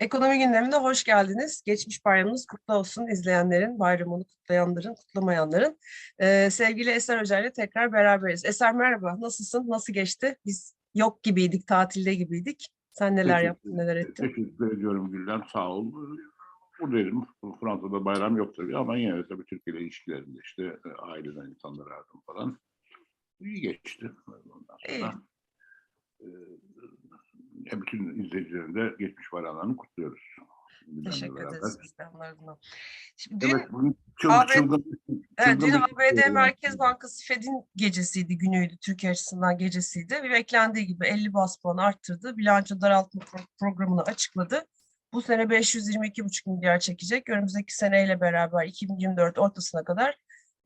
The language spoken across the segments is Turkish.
Ekonomi gündemine hoş geldiniz. Geçmiş bayramınız kutlu olsun izleyenlerin, bayramını kutlayanların, kutlamayanların. Ee, sevgili Eser Hoca ile tekrar beraberiz. Eser merhaba, nasılsın? Nasıl geçti? Biz yok gibiydik, tatilde gibiydik. Sen neler Teşekkür- yaptın, neler ettin? Teşekkür ediyorum Gülden, sağ ol. Buradaydım. Fransa'da bayram yok tabii ama yine de tabii Türkiye ile ilişkilerinde işte e, aileden insanları aradım falan. İyi geçti. Ondan İyi. sonra e, bütün izleyicilerin de geçmiş bayramlarını kutluyoruz. Teşekkür ederiz. Şimdi dün, Evet, bugün çıl, Abi- çılgın, evet, çılgın dün bir- ABD Merkez Bankası Fed'in gecesiydi, günüydü, Türkiye açısından gecesiydi. Ve beklendiği gibi 50 bas puan arttırdı. Bilanço daraltma pro- programını açıkladı. Bu sene 522,5 milyar çekecek. Önümüzdeki seneyle beraber 2024 ortasına kadar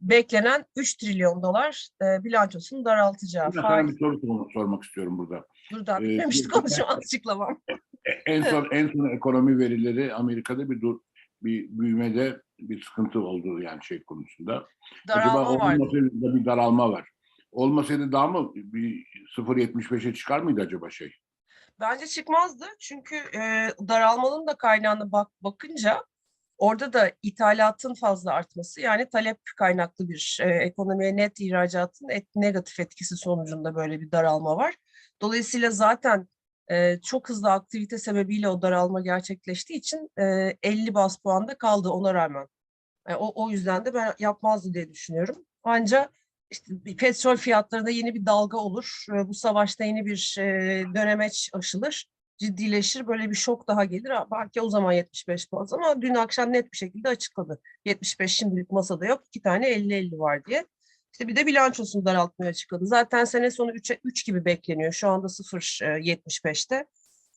beklenen 3 trilyon dolar e, bilançosunu daraltacağı. Faiz, bir soru sor- sormak istiyorum burada. Buradan Ee, bitmemişti bir- konuşma açıklamam. E, En son en son ekonomi verileri Amerika'da bir dur, bir büyümede bir sıkıntı oldu yani şey konusunda. Acaba Daralma vardı. olmasaydı da bir daralma var. Olmasaydı daha mı bir 0.75'e çıkar mıydı acaba şey? Bence çıkmazdı çünkü e, daralmanın da kaynağına bak bakınca orada da ithalatın fazla artması yani talep kaynaklı bir e, ekonomiye net ihracatın et, negatif etkisi sonucunda böyle bir daralma var. Dolayısıyla zaten e, çok hızlı aktivite sebebiyle o daralma gerçekleştiği için e, 50 bas puanda kaldı ona rağmen. E, o, o yüzden de ben yapmazdı diye düşünüyorum. Ancak işte petrol fiyatlarında yeni bir dalga olur. E, Bu savaşta yeni bir e, dönemeç aşılır, ciddileşir. Böyle bir şok daha gelir. Belki o zaman 75 puan ama dün akşam net bir şekilde açıkladı. 75 şimdilik masada yok. iki tane 50-50 var diye. İşte bir de bilançosunu daraltmaya açıkladı. Zaten sene sonu 3'e 3 gibi bekleniyor. Şu anda 0.75'te.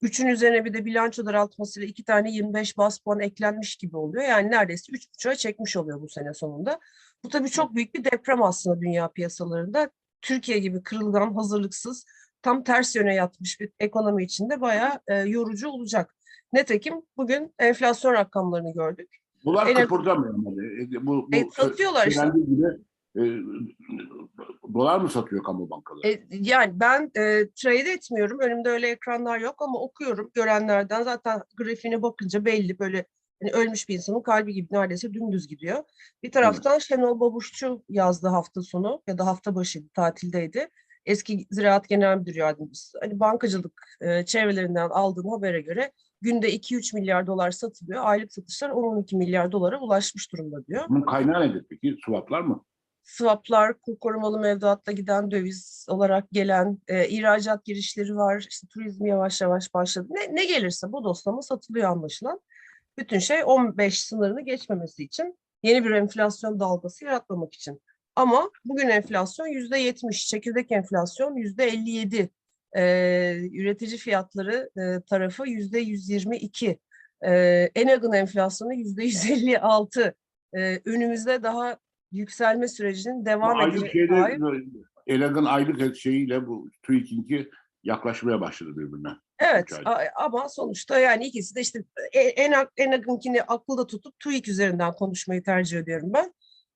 3'ün üzerine bir de bilanço daraltmasıyla iki tane 25 bas puan eklenmiş gibi oluyor. Yani neredeyse 3.5'a çekmiş oluyor bu sene sonunda. Bu tabii çok büyük bir deprem aslında dünya piyasalarında. Türkiye gibi kırılgan, hazırlıksız, tam ters yöne yatmış bir ekonomi içinde bayağı e, yorucu olacak. Netekim bugün enflasyon rakamlarını gördük. Bunlar En az- kıpırdamıyor. E, Bu, bu E, satıyorlar işte. gibi e, dolar mı satıyor kamu bankaları? E, yani ben e, trade etmiyorum. Önümde öyle ekranlar yok ama okuyorum görenlerden. Zaten grafiğine bakınca belli böyle hani ölmüş bir insanın kalbi gibi neredeyse dümdüz gidiyor. Bir taraftan Şenol Babuşçu yazdı hafta sonu ya da hafta başıydı, tatildeydi. Eski Ziraat Genel Müdürü Yardımcısı. Hani bankacılık e, çevrelerinden aldığım habere göre günde 2-3 milyar dolar satılıyor. Aylık satışlar 10-12 milyar dolara ulaşmış durumda diyor. Bunun kaynağı nedir peki? Swaplar mı? Swaplar, kur korumalı mevduatla giden döviz olarak gelen e, ihracat girişleri var. İşte turizm yavaş yavaş başladı. Ne, ne gelirse bu doslama satılıyor anlaşılan. Bütün şey 15 sınırını geçmemesi için yeni bir enflasyon dalgası yaratmamak için. Ama bugün enflasyon yüzde 70, çekirdek enflasyon yüzde 57, e, üretici fiyatları e, tarafı yüzde 122, e, Enag'ın enflasyonu yüzde 156. E, önümüzde daha yükselme sürecinin devam şeyde Hayır. Elag'ın aylık şeyiyle bu TÜİK'inki yaklaşmaya başladı birbirine. Evet ama sonuçta yani ikisi de işte e- en Enag'ınkini akılda tutup TÜİK üzerinden konuşmayı tercih ediyorum ben.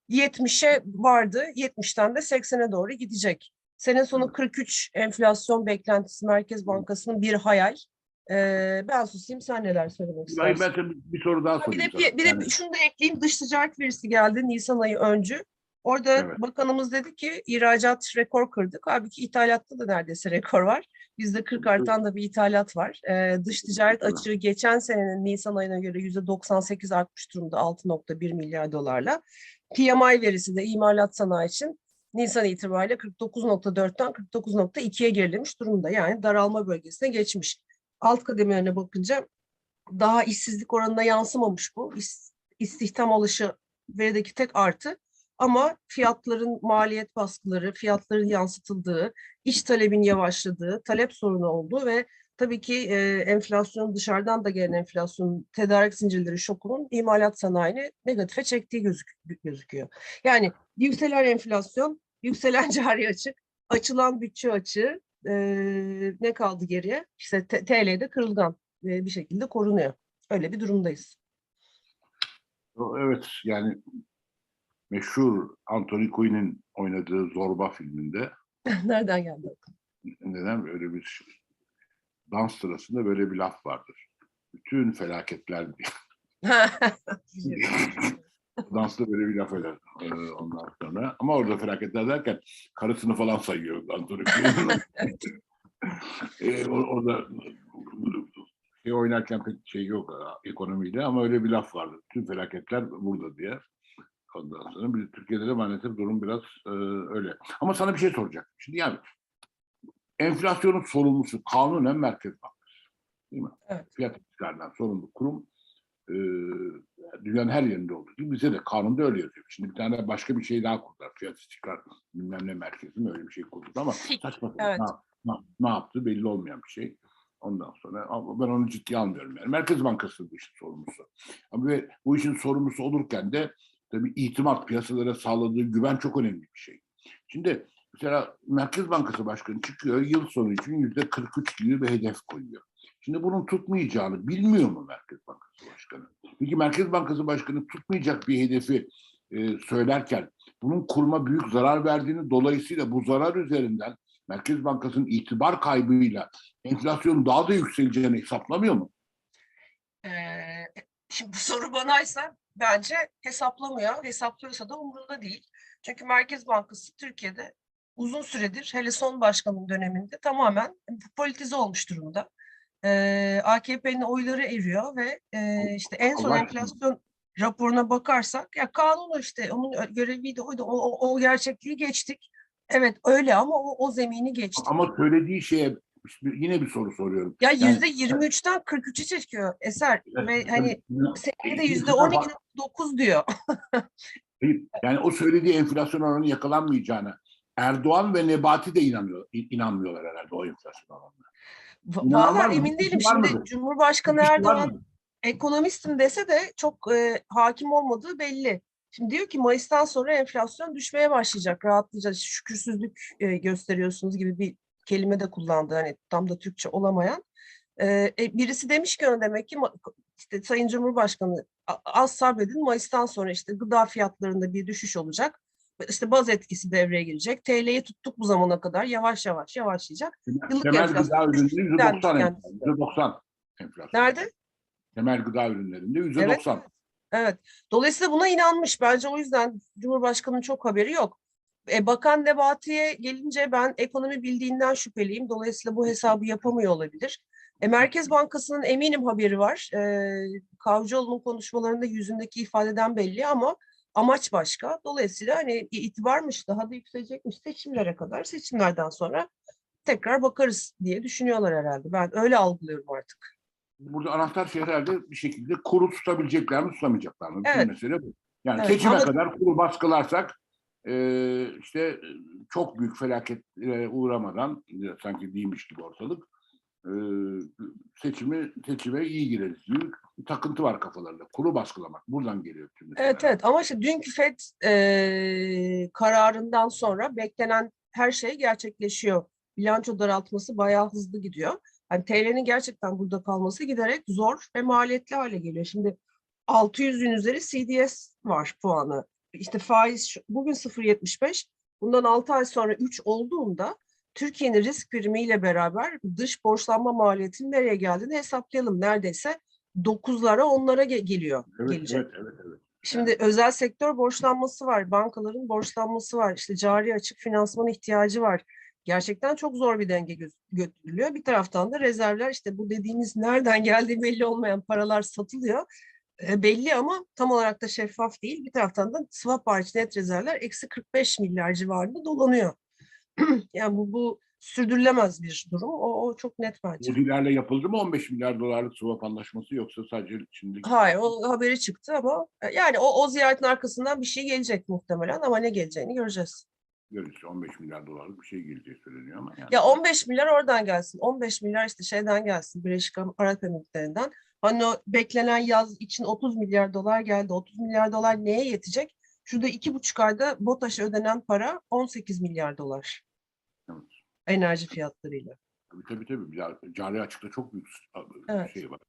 70'e vardı, 70'ten de 80'e doğru gidecek. Sene sonu 43 enflasyon beklentisi Merkez Bankası'nın bir hayal. Ee, ben susayım, sen neler söylemek istersin? ben tabii bir soru daha Ha, Bir sorayım. de, bir, bir de Yani şunu da ekleyeyim. Dış ticaret verisi geldi Nisan ayı öncü. Orada Evet. bakanımız dedi ki ihracat rekor kırdık. Halbuki ithalatta da neredeyse rekor var. Bizde 40 artan da bir ithalat var. Ee, dış ticaret açığı geçen senenin Nisan ayına göre %98 artmış durumda 6.1 milyar dolarla. PMI verisi de imalat sanayi için Nisan itibariyle 49.4'ten 49.2'ye gerilemiş durumda. Yani daralma bölgesine geçmiş. Alt kademelerine bakınca daha işsizlik oranına yansımamış bu. İş- istihdam alışı verideki tek artı. Ama fiyatların maliyet baskıları, fiyatların yansıtıldığı, iş talebin yavaşladığı, talep sorunu olduğu ve tabii ki e, enflasyon dışarıdan da gelen enflasyon, tedarik zincirleri şokunun imalat sanayini negatife çektiği gözük gözüküyor. Yani yükselen enflasyon, yükselen cari açık, açılan bütçe açığı e, ne kaldı geriye? İşte TL'de kırılgan e, bir şekilde korunuyor. Öyle bir durumdayız. evet yani meşhur Anthony Quinn'in oynadığı Zorba filminde Nereden geldi? neden böyle bir dans sırasında böyle bir laf vardır. bütün felaketler. Danslı böyle bir laf eder e, ondan sonra. Ama orada felaketler derken karısını falan sayıyor. sonra. e, o- orada şey oynarken pek şey yok e, ekonomiyle ama öyle bir laf vardı. Tüm felaketler burada diye. Ondan sonra biz Türkiye'de de maalesef durum biraz e, öyle. Ama sana bir şey soracak. Şimdi yani enflasyonun sorumlusu kanunen Merkez Bankası. Değil mi? Evet. Fiyat istikrarından sorumlu kurum e, dünyanın her yerinde olduğu gibi bize de kanunda öyle yazıyor. Şimdi bir tane başka bir şey daha kurdular. Fiyat istikrar bilmem ne merkezi mi öyle bir şey kurdu ama saçma evet. ne, ne, ne yaptı belli olmayan bir şey. Ondan sonra ama ben onu ciddiye almıyorum. Yani. Merkez Bankası bu işin sorumlusu. Ama ve bu işin sorumlusu olurken de tabii itimat piyasalara sağladığı güven çok önemli bir şey. Şimdi mesela Merkez Bankası Başkanı çıkıyor yıl sonu için yüzde 43 gibi bir hedef koyuyor. Şimdi bunun tutmayacağını bilmiyor mu Merkez Bankası Başkanı? Peki Merkez Bankası Başkanı tutmayacak bir hedefi e, söylerken bunun kurma büyük zarar verdiğini dolayısıyla bu zarar üzerinden Merkez Bankası'nın itibar kaybıyla enflasyon daha da yükseleceğini hesaplamıyor mu? Ee, şimdi bu soru banaysa bence hesaplamıyor. Hesaplıyorsa da umurunda değil. Çünkü Merkez Bankası Türkiye'de uzun süredir hele son başkanın döneminde tamamen politize olmuş durumda. Ee, AKP'nin oyları eriyor ve e, işte en son Allah aşkına. enflasyon raporuna bakarsak ya kanun o işte onun göreviydi oydu o, o, o gerçekliği geçtik. Evet öyle ama o, o zemini geçtik. Ama söylediği şeye yine bir soru soruyorum. Ya yüzde 23'ten 43'e çekiyor eser ve hani senede de yüzde İkisine bak- 12.9 diyor. Hayır, Yani o söylediği enflasyon oranı yakalanmayacağına Erdoğan ve Nebati de inanıyor, inanmıyorlar herhalde o enflasyon oranına. Va- İnanan var Vallahi mı? emin değilim Var şimdi mıdır? Cumhurbaşkanı Bir şey Erdoğan ekonomistim dese de çok e, hakim olmadığı belli. Şimdi diyor ki Mayıs'tan sonra enflasyon düşmeye başlayacak, rahatlayacak, şükürsüzlük e, gösteriyorsunuz gibi bir kelime de kullandı. Hani tam da Türkçe olamayan. E, e, birisi demiş ki ona demek ki işte Sayın Cumhurbaşkanı "A- az sabredin Mayıs'tan sonra işte gıda fiyatlarında bir düşüş olacak. İşte baz etkisi devreye girecek. TL'yi tuttuk bu zamana kadar yavaş yavaş yavaşlayacak. Yıllık Temel enflasyon gıda ürünlerinde yüzde denmiş doksan kendisi. enflasyon. Yüzde doksan enflasyon. Nerede? Temel gıda ürünlerinde yüzde Evet, doksan. Evet. Dolayısıyla buna inanmış. Bence o yüzden Cumhurbaşkanı'nın çok haberi yok. E, Bakan Nebati'ye gelince ben ekonomi bildiğinden şüpheliyim. Dolayısıyla bu hesabı yapamıyor olabilir. E, Merkez Bankası'nın eminim haberi var. E, Kavcıoğlu'nun konuşmalarında yüzündeki ifadeden belli ama amaç başka. Dolayısıyla hani itibarmış daha da yükselecekmiş seçimlere kadar. Seçimlerden sonra tekrar bakarız diye düşünüyorlar herhalde. Ben öyle algılıyorum artık. Burada anahtar şey herhalde bir şekilde kuru tutabilecekler mi tutamayacaklar mı? Evet. mesele bu. Yani Evet, seçime ama- kadar kuru baskılarsak e, işte çok büyük felaketlere uğramadan sanki değilmiş gibi ortalık e, seçimi seçime iyi gireriz. Büyük bir takıntı var kafalarında. Kuru baskılamak. Buradan geliyor tüm. Evet evet ama işte dünkü FED eee, kararından sonra beklenen her şey gerçekleşiyor. Bilanço daraltması bayağı hızlı gidiyor. Hani TL'nin gerçekten burada kalması giderek zor ve maliyetli hale geliyor. Şimdi 600'ün üzeri CDS var puanı. İşte faiz bugün 0.75, bundan 6 ay sonra 3 olduğunda Türkiye'nin risk primiyle beraber dış borçlanma maliyetinin nereye geldiğini hesaplayalım. Neredeyse 9'lara 10'lara ge- geliyor. Evet, gelecek. evet, evet, evet. Şimdi özel sektör borçlanması var, bankaların borçlanması var, işte cari açık finansman ihtiyacı var. Gerçekten çok zor bir denge götürülüyor. Bir taraftan da rezervler işte bu dediğimiz nereden geldiği belli olmayan paralar satılıyor. E, belli ama tam olarak da şeffaf değil. Bir taraftan da swap hariç net rezervler eksi 45 milyar civarında dolanıyor. yani bu, bu sürdürülemez bir durum. O, o çok net bence. Mudilerle yapıldı mı 15 milyar dolarlık swap anlaşması yoksa sadece şimdi Hayır, o haberi çıktı ama e, yani o, o ziyaretin arkasından bir şey gelecek muhtemelen ama ne geleceğini göreceğiz. görürüz 15 milyar dolarlık bir şey geleceği söyleniyor ama yani. Ya 15 milyar oradan gelsin, 15 milyar işte şeyden gelsin, Birleşik Arap Emirlikleri'nden. Hani o beklenen yaz için 30 milyar dolar geldi. 30 milyar dolar neye yetecek? Şurada iki buçuk ayda BOTAŞ'a ödenen para 18 milyar dolar. Enerji fiyatlarıyla. Tabii tabii tabii. Ya, cari açıkta çok büyük Evet. şey var.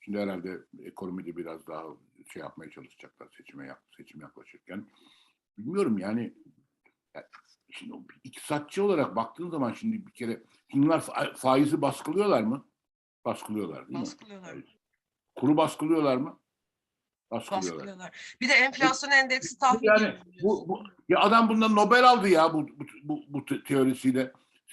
Şimdi herhalde ekonomide biraz daha şey yapmaya çalışacaklar seçime yak, seçim yaklaşırken. Bilmiyorum yani ya, şimdi iktisatçı olarak baktığın zaman şimdi bir kere bunlar fa- faizi baskılıyorlar mı? Baskılıyorlar değil mi? Baskılıyorlar. Kuru baskılıyorlar mı? Baskılıyorlar. Baskılıyorlar. Bir de enflasyon endeksi tahvil Yani bu, bu ya adam bundan Nobel aldı ya bu bu, bu, bu te- teorisiyle.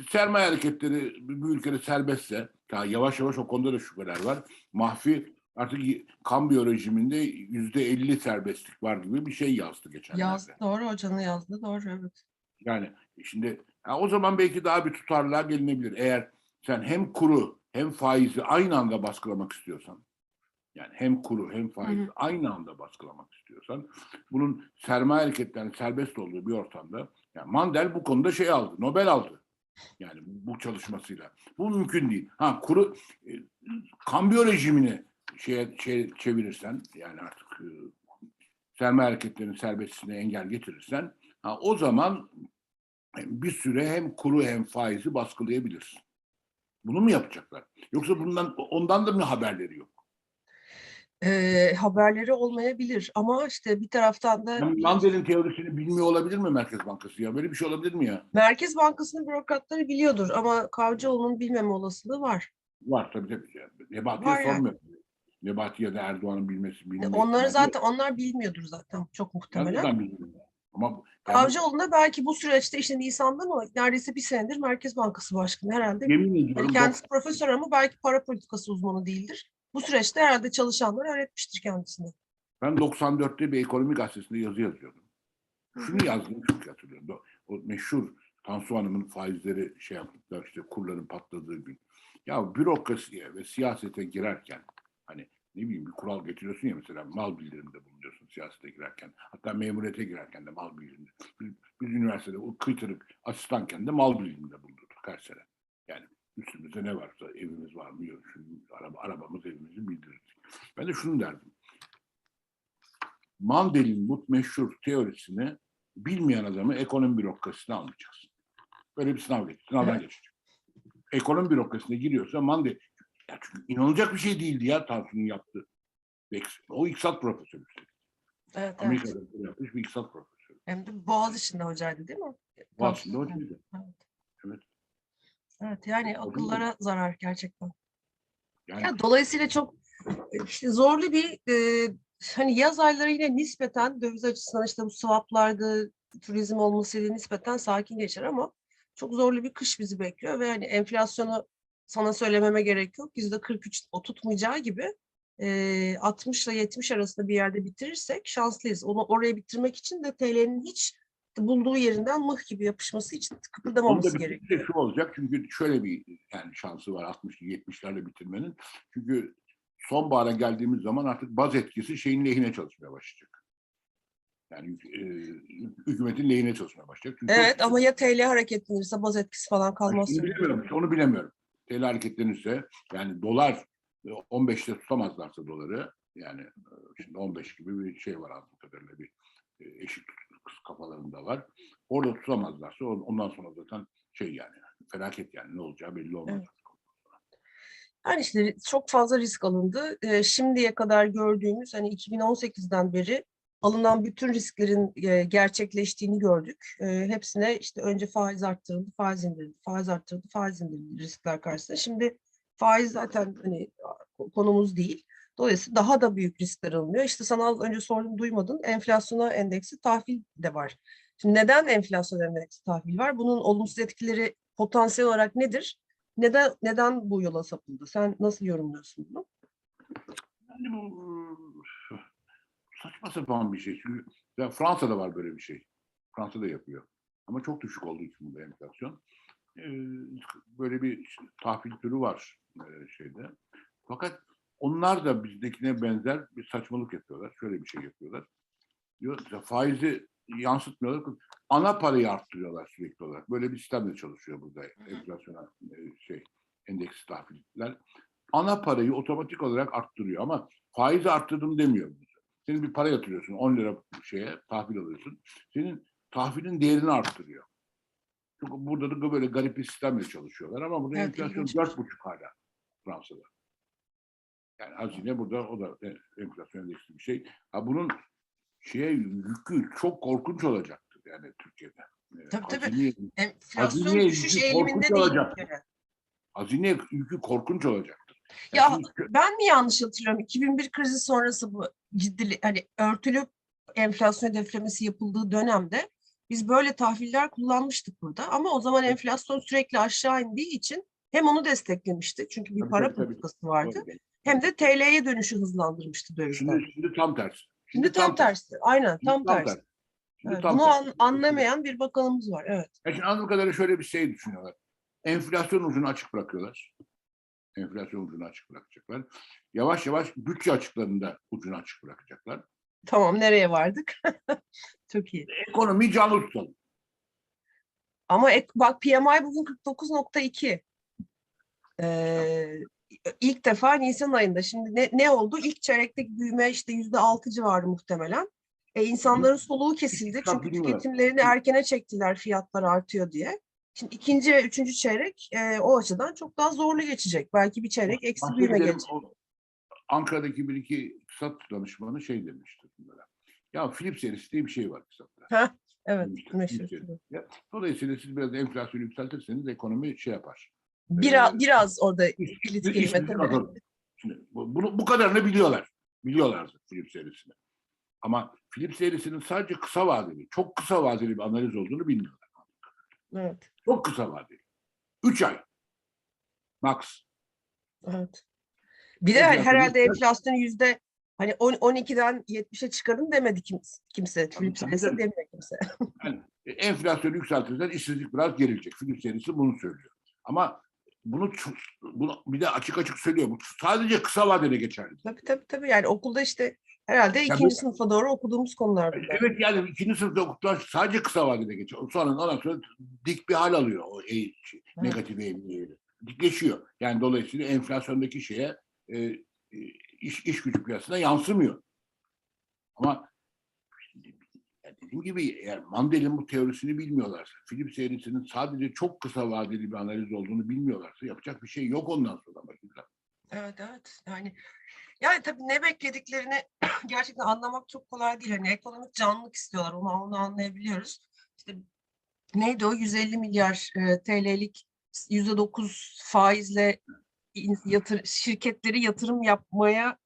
Sermaye hareketleri bir ülkede serbestse, ya yavaş yavaş o konuda da şüpheler var. Mahfi artık kambiyo rejiminde yüzde elli serbestlik var gibi bir şey yazdı geçenlerde. Yazdı doğru hocanın yazdı doğru evet. Yani şimdi ha, o zaman belki daha bir tutarlılığa gelinebilir. Eğer sen hem kuru hem faizi aynı anda baskılamak istiyorsan, yani hem kuru hem faizi Hı hı. aynı anda baskılamak istiyorsan, bunun sermaye hareketlerinin serbest olduğu bir ortamda, yani Mandel bu konuda şey aldı, Nobel aldı. Yani bu çalışmasıyla. Bu mümkün değil. Ha kuru e, kambiyo rejimini şeye, şey çevirirsen, yani artık e, sermaye hareketlerinin serbestliğine engel getirirsen, ha, o zaman bir süre hem kuru hem faizi baskılayabilirsin. Bunu mu yapacaklar? Yoksa bundan ondan da mı haberleri yok? Ee, haberleri olmayabilir ama işte bir taraftan da Yani Mandel'in teorisini bilmiyor olabilir mi Merkez Bankası ya? Böyle bir şey olabilir mi ya? Merkez Bankası'nın bürokratları biliyordur ama Kavcıoğlu'nun bilmeme olasılığı var. Var tabii tabii. Yani Nebati'ye Var yani. sormuyor. Nebati ya da Erdoğan'ın bilmesi bilmesi. Onları zaten onlar bilmiyordur zaten çok muhtemelen. Ama yani Kavcıoğlu da belki bu süreçte işte Nisan'da mı neredeyse bir senedir Merkez Bankası Başkanı herhalde. yemin Yani ediyorum kendisi profesör ama belki para politikası uzmanı değildir. Bu süreçte herhalde çalışanlar öğretmiştir kendisine. Ben 94'te bir ekonomi gazetesinde yazı yazıyordum. Şunu yazdım çok hatırlıyorum. O meşhur Tansu Hanım'ın faizleri şey yaptıklar işte kurların patladığı gün. Ya bürokrasiye ve siyasete girerken hani ne bileyim bir kural getiriyorsun ya mesela mal bildiriminde bulunuyorsun siyasete girerken. Hatta memuriyete girerken de mal bildiriminde. Biz, biz üniversitede o kıytırık asistanken de mal bildiriminde bulunduk her sene. Yani üstümüzde ne varsa evimiz var mı yok. Şu araba, arabamız evimizi bildirirdik. Ben de şunu derdim. Mandel'in bu meşhur teorisini bilmeyen adamı ekonomi bürokrasisine almayacaksın. Böyle bir sınav geç, sınavdan geçecek. Ekonomi bürokrasisine giriyorsa Mandel, ya çünkü inanılacak bir şey değildi ya Tansu'nun yaptığı. O iktisat profesörü. Evet, evet. Amerika'da yapmış bir iktisat profesörü. Hem de Boğaziçi'nde hocaydı değil mi? Boğaziçi'nde hocaydı. Evet. Evet. Evet yani akıllara zarar gerçekten. Yani Ya dolayısıyla çok e, işte zorlu bir e, hani yaz ayları yine nispeten döviz açısından işte bu swaplardı, turizm olmasıyla nispeten sakin geçer ama çok zorlu bir kış bizi bekliyor ve hani enflasyonu sana söylememe gerek yok. Yüzde 43 o tutmayacağı gibi e, 60 ile 70 arasında bir yerde bitirirsek şanslıyız. Onu oraya bitirmek için de TL'nin hiç bulduğu yerinden mıh gibi yapışması için Onda kıpırdamaması bir gerekiyor. şey şu olacak çünkü şöyle bir yani şansı var 60-70'lerle bitirmenin. Çünkü sonbahara geldiğimiz zaman artık baz etkisi şeyin lehine çalışmaya başlayacak. Yani e, hükümetin lehine çalışmaya başlayacak. Çünkü Evet ama ya TL hareketlenirse baz etkisi falan kalmaz. Şimdi bilemiyorum onu bilemiyorum. TL hareketlenirse yani dolar e, 15'te tutamazlarsa doları yani e, şimdi 15 gibi bir şey var anladığım kadarıyla bir e, eşit kafalarında var. Orada tutamazlarsa on- ondan sonra zaten şey yani felaket yani ne olacağı belli olmaz. Evet. Yani işte çok fazla risk alındı. Ee, şimdiye kadar gördüğümüz hani 2018'den beri alınan bütün risklerin e, gerçekleştiğini gördük. Ee, hepsine işte önce faiz arttırıldı, faiz indirildi, faiz arttırıldı, faiz indirildi riskler karşısında. Şimdi faiz zaten hani konumuz değil. Dolayısıyla daha da büyük riskler alınıyor. İşte sana az önce sordum duymadın. Enflasyona endeksi tahvil de var. Şimdi neden enflasyon endeksi tahvil var? Bunun olumsuz etkileri potansiyel olarak nedir? Neden neden bu yola sapıldı? Sen nasıl yorumluyorsun bunu? Yani bu e, saçma sapan bir şey. Çünkü ya Fransa'da var böyle bir şey. Fransa'da yapıyor. Ama çok düşük olduğu için burada enflasyon. E, böyle bir tahvil türü var şeyde. Fakat onlar da bizdekine benzer bir saçmalık yapıyorlar. Şöyle bir şey yapıyorlar. Diyor, işte faizi yansıtmıyorlar. Ana parayı arttırıyorlar sürekli olarak. Böyle bir sistemle çalışıyor burada enflasyona e, şey endeks tahviller. Ana parayı otomatik olarak arttırıyor ama faizi arttırdım demiyor. Senin bir para yatırıyorsun 10 lira şeye tahvil alıyorsun. Senin tahvilin değerini arttırıyor. Çünkü burada da böyle garip bir sistemle çalışıyorlar ama burada Evet, enflasyon dört buçuk hala Fransa'da. Yani hazine burada o da e- enflasyon endeksli bir şey. Ha bunun şeye yükü çok korkunç olacaktır yani Türkiye'de. E, Tabii, tabii. Hazine, Enflasyon Hazine düşüş eğiliminde değil hazine yükü korkunç olacaktır. Ya şimdi kö- ben mi yanlış hatırlıyorum? 2001 krizi sonrası bu ciddi hani örtülü enflasyon hedeflemesi yapıldığı dönemde biz böyle tahviller kullanmıştık burada ama o zaman enflasyon sürekli aşağı indiği için hem onu desteklemişti çünkü bir Tabii, para tabii, tabii. politikası vardı Doğru. Hem de TL'ye dönüşü hızlandırmıştı dövizler. Şimdi, şimdi tam tersi. Şimdi tam tersi. Aynen Şimdi tam tersi. Şimdi Evet, tam bunu tersi. an- anlamayan bir bakanımız var. Evet. Ya şimdi anladığım kadarıyla şöyle bir şey düşünüyorlar. Enflasyon ucunu açık bırakıyorlar. Enflasyon ucunu açık bırakacaklar. Yavaş yavaş bütçe açıklarında ucunu açık bırakacaklar. Tamam nereye vardık? Çok iyi. Ekonomiyi canlı tutalım. Ama ek, bak PMI bugün 49.2. Ee, ilk defa Nisan ayında. Şimdi ne, ne oldu? İlk çeyrekteki büyüme işte yüzde altı civarı muhtemelen. E, insanların soluğu kesildi. Çünkü tüketimlerini erkene çektiler fiyatlar artıyor diye. Şimdi ikinci ve üçüncü çeyrek e, o açıdan çok daha zorlu geçecek. Belki bir çeyrek eksi büyüme o Ankara'daki bir iki iktisat danışmanı şey demişti bunlara. Ya Philips serisi diye bir şey var iktisatta. Evet, meşhur. Dolayısıyla siz biraz enflasyonu yükseltirseniz ekonomi şey yapar. Biraz, Ee, biraz orada kilit kelime tabii. Şimdi bu, bunu, bu kadarını biliyorlar. Biliyorlar Philips serisini. Ama Philips serisinin sadece kısa vadeli, çok kısa vadeli bir analiz olduğunu bilmiyorlar. Evet, Çok kısa vadeli. Üç ay. Max. evet. Bir de Enflasyon herhalde yüksek. enflasyonu yüzde hani 10, 12'den 70'e çıkarın demedi kimse. kimse. Tabii, Serisi demiyor kimse. Yani e, enflasyonu yükseltirsen işsizlik biraz gerilecek. Philips serisi bunu söylüyor. Ama bunu, bunu bir de açık açık söylüyor. Bu sadece kısa vadede geçerli. Tabii tabii tabii. Yani okulda işte herhalde Ya ikinci bu- sınıfa doğru okuduğumuz konular bunlar. Evet yani ikinci sınıfta okutulan sadece kısa vadede geçiyor. Sonra ondan sonra dik bir hal alıyor o eğ- şey, Evet. negatif eğilimleri. Dikleşiyor. Yani dolayısıyla enflasyondaki şeye e, iş, iş gücü piyasasına yansımıyor. Ama yani dediğim gibi eğer Mandel'in bu teorisini bilmiyorlarsa, Philips serisinin sadece çok kısa vadeli bir analiz olduğunu bilmiyorlarsa yapacak bir şey yok ondan sonra. Bakın. Evet evet. Yani yani tabii ne beklediklerini gerçekten anlamak çok kolay değil. Hani ekonomik canlılık istiyorlar. Onu, onu anlayabiliyoruz. İşte neydi o 150 milyar e, TL'lik %9 faizle yatır, şirketleri yatırım yapmaya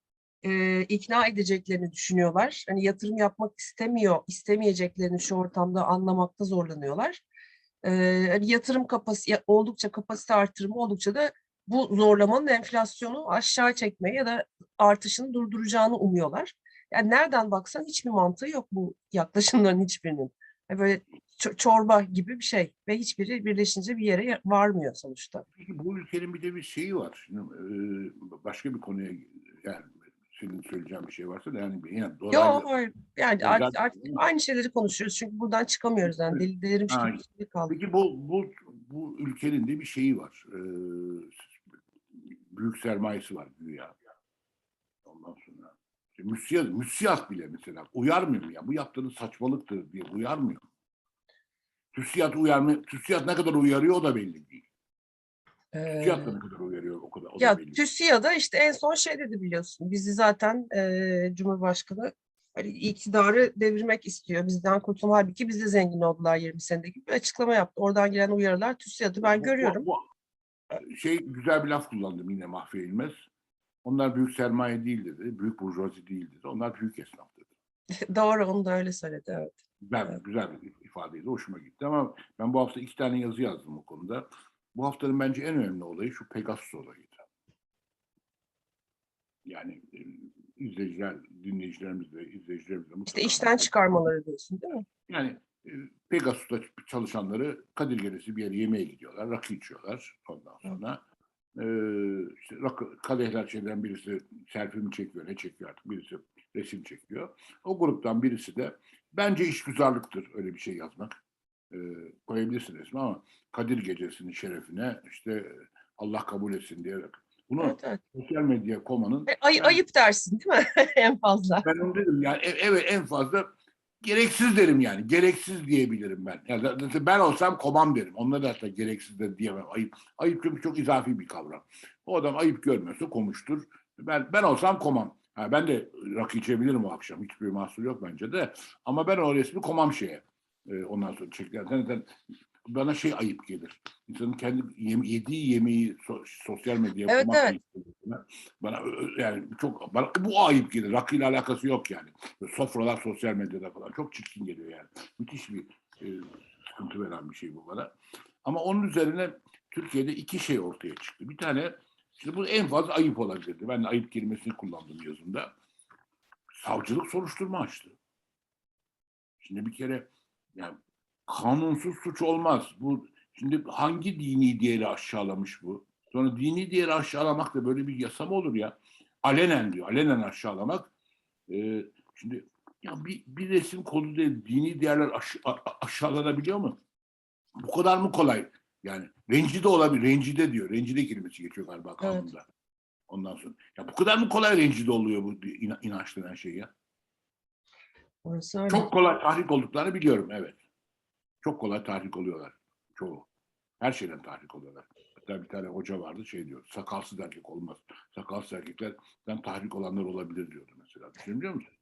e, ikna edeceklerini düşünüyorlar. Hani yatırım yapmak istemiyor, istemeyeceklerini şu ortamda anlamakta zorlanıyorlar. E, hani yatırım kapasite oldukça kapasite artırımı oldukça da bu zorlamanın enflasyonu aşağı çekmeyi ya da artışını durduracağını umuyorlar. Yani nereden baksan hiçbir mantığı yok bu yaklaşımların hiçbirinin. Yani böyle ço- çorba gibi bir şey ve hiçbiri birleşince bir yere varmıyor sonuçta. Peki bu ülkenin bir de bir şeyi var. Şimdi, başka bir konuya yani senin söyleyeceğin bir şey varsa da yani yine dolaylı. Yok hayır. Yani artık, artık aynı şeyleri konuşuyoruz çünkü buradan çıkamıyoruz yani deli, delirmiş Ha, gibi şey kaldı. Peki bu bu bu ülkenin de bir şeyi var. Ee, büyük sermayesi var güya. Ondan sonra işte müsiyat, müsiyat bile mesela uyarmıyor mu ya? Bu yaptığınız saçmalıktır diye uyarmıyor. TÜSİAD uyarmıyor. TÜSİAD ne kadar uyarıyor o da belli değil. TÜSİAD da Ee, kadar uyarıyor o kadar o ya. TÜSİAD'a işte en son şey dedi biliyorsun. Bizi zaten e, Cumhurbaşkanı hani iktidarı devirmek istiyor. Bizden kurtulma. Halbuki biz de zengin oldular 20 senede gibi bir açıklama yaptı. Oradan gelen uyarılar TÜSİAD'ı ben Bu- görüyorum. bu- bu- şey güzel bir laf kullandım yine Mahfiye İlmez. Onlar büyük sermaye değil dedi. Büyük burjuvazi değil dedi. Onlar büyük esnaf dedi. Doğru onu da öyle söyledi. Evet. Güzel, Evet. güzel bir ifadeydi. Hoşuma gitti ama ben bu hafta iki tane yazı yazdım o konuda. Bu haftanın bence en önemli olayı şu Pegasus olayıydı. Yani e, izleyiciler, dinleyicilerimiz de, izleyicilerimiz de İşte işten çıkarmaları diyorsun değil mi? Yani e, Pegasus'ta çalışanları Kadir Gecesi bir yere yemeğe gidiyorlar, rakı içiyorlar ondan sonra. E, işte rakı, kadehler şeyden birisi selfie çekiyor, ne çekiyor artık birisi resim çekiyor. O gruptan birisi de bence işgüzarlıktır öyle bir şey yazmak. E, koyabilirsin resmi ama Kadir Gecesi'nin şerefine işte Allah kabul etsin diyerek. Bunu Evet, evet. sosyal medyaya komanın ay- Ben- ayıp dersin değil mi? en fazla. ben onu dedim yani e- evet en fazla gereksiz derim yani. Gereksiz diyebilirim ben. Yani ben olsam komam derim. Onlar da hatta gereksiz de diyemem. Ayıp. Ayıp çünkü çok izafi bir kavram. O adam ayıp görmüyorsa komuştur. Ben ben olsam komam. Ha, ben de rakı içebilirim o akşam. Hiçbir mahsur yok bence de. Ama ben o resmi komam şeye. Ee, ondan sonra çekilen. Zaten bana şey ayıp gelir. İnsanın kendi yem- yediği yemeği so- sosyal medyaya Evet, komak evet. bana, yani çok bana, bu ayıp gelir. Rakıyla alakası yok yani. Sofralar sosyal medyada falan çok çirkin geliyor yani. Müthiş bir e, sıkıntı veren bir şey bu bana. Ama onun üzerine Türkiye'de iki şey ortaya çıktı. Bir tane şimdi bu en fazla ayıp olabilirdi. Ben de ayıp kelimesini kullandım yazımda. Savcılık soruşturma açtı. Şimdi bir kere yani kanunsuz suç olmaz. Bu şimdi hangi dini değeri aşağılamış bu? Sonra dini değeri aşağılamak da böyle bir yasa mı olur ya? Alenen diyor. Alenen aşağılamak. Ee, şimdi ya bir, bir resim kodu değil, dini değerler aş- a- aşağılanabiliyor mu? Bu kadar mı kolay? Yani rencide olabilir. Rencide diyor. Rencide kelimesi geçiyor galiba kanunda. Ondan sonra. Ya bu kadar mı kolay rencide oluyor bu ina- inanç denen şey ya? Orası öyle. Çok kolay tahrik olduklarını biliyorum evet. Çok kolay tahrik oluyorlar. Çoğu. Her şeyden tahrik oluyorlar. Hatta bir tane hoca vardı şey diyor. Sakalsız erkek olmaz. Sakalsız erkeklerden tahrik olanlar olabilir diyordu mesela. Düşünebiliyor musun?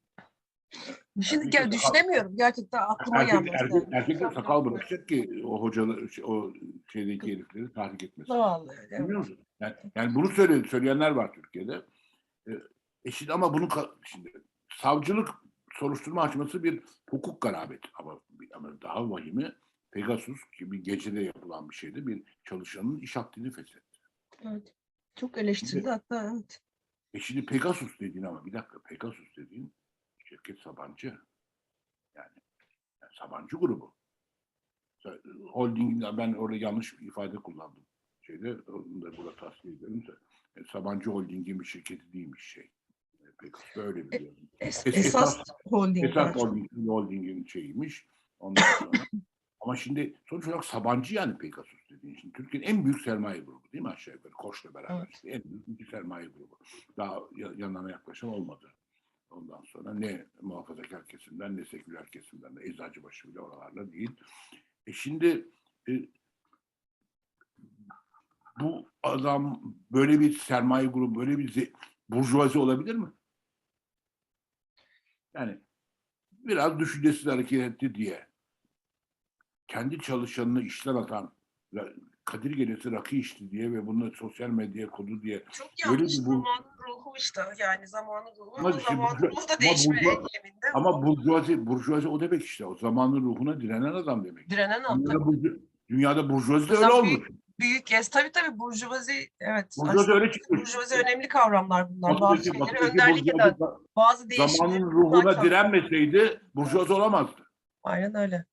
Şimdi erkek gel, düşünemiyorum. Gerçekten aklıma Erkek, gelmez. erkek, erkek de sakal bırakacak ki o hocalar, şey- o şeydeki herifleri tahrik etmesin. Zavallı. evet. Biliyor musun? Yani, yani bunu söyle, söyleyenler var Türkiye'de. E, e şimdi ama bunu şimdi savcılık soruşturma açması bir hukuk garabeti ama, ama daha vahimi Pegasus gibi gecede yapılan bir şeydi. Bir çalışanın iş akdini feshetti. Evet. Çok eleştirildi hatta evet. E şimdi Pegasus dediğin ama bir dakika Pegasus dediğin şirket Sabancı. Yani, yani Sabancı grubu. Holding'in ben orada yanlış bir ifade kullandım. Şeyde onu da burada ediyorum da e, Sabancı Holding'in bir şirketi değilmiş şey. E, Pegasus böyle biliyorum. Es- Es- esas esas- holding. Esas evet. Holding'in şeyiymiş. Ondan sonra. Ama şimdi sonuç olarak Sabancı yani Pegasus dediğin. Şimdi Türkiye'nin en büyük sermaye grubu değil mi aşağı yukarı? Koç'la beraber Evet. işte en büyük sermaye grubu. Daha ya- yanlarına yaklaşan olmadı. Ondan sonra ne muhafazakar kesimden ne seküler kesimden de Eczacıbaşı bile oralarda değil. E şimdi e, bu adam böyle bir sermaye grubu, böyle bir burjuvazi olabilir mi? Yani biraz düşüncesiz hareket etti diye kendi çalışanını işten atan Kadir Gecesi rakı içti diye ve bunu sosyal medyaya kodu diye Çok Böyle yanlış bir bu- zamanın ruhu işte yani zamanın ruhu Ama ama da ama değişmeye bu- eğiliminde. ama burjuvazi, burjuvazi o demek işte o zamanın ruhuna direnen adam demek. direnen adam. Dünyada, burju, dünyada burjuvazi de öyle olmuş. Büyük yes. Tabii tabii burjuvazi evet. Burjuvazi öyle çıkmış. Burjuvazi önemli kavramlar bunlar. Bazı şeyleri batıdaki önderlik eden, bazı değişimleri. zamanın ruhuna direnmeseydi burjuvazi olamazdı. Aynen öyle.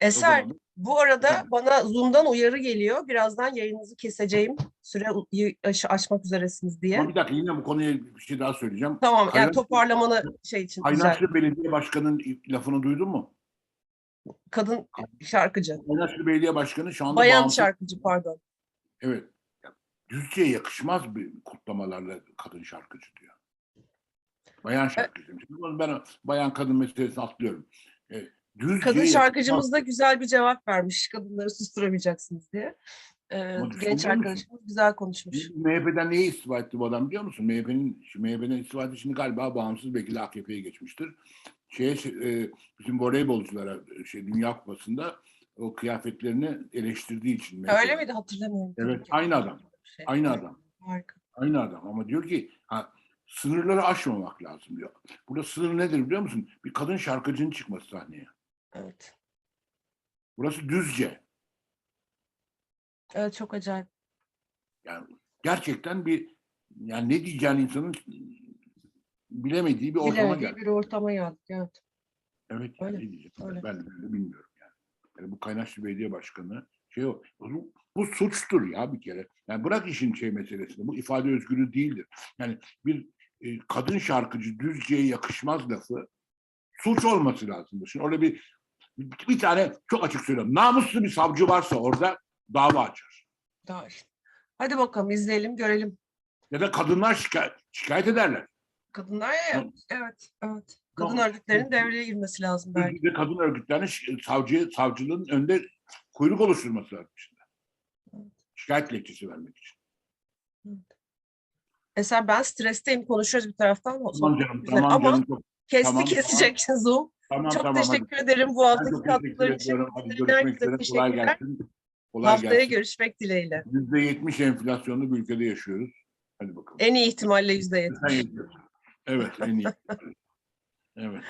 Eser, bu arada bana Zoom'dan uyarı geliyor. Birazdan yayınınızı keseceğim. Süre u- y- aş- aşmak üzeresiniz diye. Ama bir dakika yine bu konuya bir şey daha söyleyeceğim. Tamam, yani Kaynaşlı- toparlamanı şey için. Kaynaşlı Belediye Başkanı'nın lafını duydun mu? Kadın şarkıcı. Kaynaşlı Belediye Başkanı şu anda Bayan bağımsız- şarkıcı pardon. Evet. Düzce'ye yakışmaz bir kutlamalarla kadın şarkıcı diyor. Bayan şarkıcı. Bunu ben bayan kadın meselesini atlıyorum. E, Düzce'ye Kadın şarkıcımız da güzel bir cevap vermiş. Kadınları susturamayacaksınız diye. Ee, genç arkadaşımız güzel konuşmuş. MHP'den neye istifa etti bu adam biliyor musun? MHP'nin şu MHP'den istifa etti şimdi galiba bağımsız vekili AKP'ye geçmiştir. Şey, e, bizim voleybolculara şey, Dünya Kupası'nda o kıyafetlerini eleştirdiği için. Öyle MHP'den. miydi hatırlamıyorum. Evet, aynı adam. Şey, Aynı adam. Harika. Aynı adam ama diyor ki ha, sınırları aşmamak lazım diyor. Burada sınır nedir biliyor musun? Bir kadın şarkıcının çıkması sahneye. Evet. Burası Düzce. Evet çok acayip. Yani gerçekten bir yani ne diyeceğini insanın bilemediği bir ortama Bilemediği geldi. bir ortama geldik. Evet. Evet Öyle, ne diyeceğim öyle. ben de bilmiyorum yani. yani. Bu Kaynaşlı Belediye Başkanı şey o. Bu, bu suçtur ya bir kere. Yani bırak işin şey meselesini. Bu ifade özgürlüğü değildir. Yani bir e, kadın şarkıcı Düzce'ye yakışmaz lafı suç olması lazımdır. Şimdi orada bir bir, bir tane çok açık söylüyorum. Namuslu bir savcı varsa orada dava açar. Daha işte. Hadi bakalım izleyelim görelim. Ya da kadınlar şikayet, şikayet ederler. Kadınlar ya. Evet. Evet. Kadın Tamam. örgütlerinin devreye girmesi lazım belki. Bir de kadın örgütlerinin şi- savcı, savcılığın önünde kuyruk oluşturması lazım şimdi. Şikayet dilekçesi vermek için. Eser ben stresteyim konuşuyoruz bir taraftan. Tamam canım, güzel. tamam Ama canım. Çok, kesti tamam, kesecek Zoom. tamam, Çok tamam. hadi. teşekkür ederim bu haftaki katkılar için. Hadi görüşmek üzere. Kolay gelsin. Kolay Haftaya gelsin. görüşmek dileğiyle. %70 enflasyonlu bir ülkede yaşıyoruz. Hadi bakalım. En iyi ihtimalle yüzde Sen yapıyorsun. Evet en iyi. Evet.